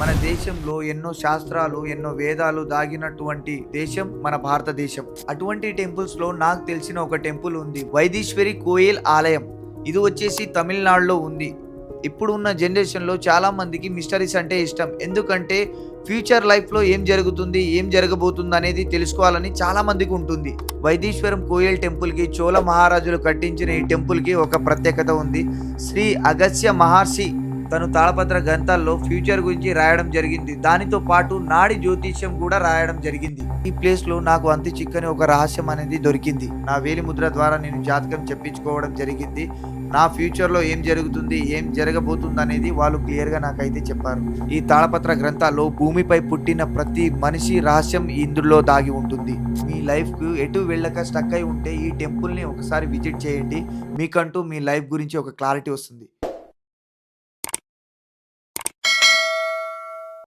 మన దేశంలో ఎన్నో శాస్త్రాలు ఎన్నో వేదాలు దాగినటువంటి దేశం మన భారతదేశం. అటువంటి టెంపుల్స్లో నాకు తెలిసిన ఒక టెంపుల్ ఉంది. వైదీశ్వరి కోయల్ ఆలయం. ఇది వచ్చేసి తమిళనాడులో ఉంది. ఇప్పుడు ఉన్న జనరేషన్లో చాలా మందికి మిస్టరీస్ అంటే ఇష్టం. ఎందుకంటే ఫ్యూచర్ లైఫ్లో ఏం జరుగుతుంది ఏం జరగబోతుంది అనేది తెలుసుకోవాలని చాలా మందికి ఉంటుంది. వైదీశ్వరం కోయల్ టెంపుల్కి చోళ మహారాజులు కట్టించిన ఈ టెంపుల్కి ఒక ప్రత్యేకత ఉంది. శ్రీ అగస్య మహర్షి తను తాళపత్ర గ్రంథాల్లో ఫ్యూచర్ గురించి రాయడం జరిగింది. దానితో పాటు నాడి జ్యోతిష్యం కూడా రాయడం జరిగింది. ఈ ప్లేస్లో నాకు అంతి చిక్కని ఒక రహస్యం అనేది దొరికింది. నా వేలి ముద్ర ద్వారా నేను జాతకం చెప్పించుకోవడం జరిగింది. నా ఫ్యూచర్లో ఏం జరుగుతుంది ఏం జరగబోతుంది అనేది వాళ్ళు క్లియర్గా నాకైతే చెప్పారు. ఈ తాళపత్ర గ్రంథాల్లో భూమిపై పుట్టిన ప్రతి మనిషి రహస్యం ఇందులో దాగి ఉంటుంది. మీ లైఫ్కు ఎటు వెళ్ళక స్టక్ అయి ఉంటే ఈ టెంపుల్ని ఒకసారి విజిట్ చేయండి. మీకంటూ మీ లైఫ్ గురించి ఒక క్లారిటీ వస్తుంది.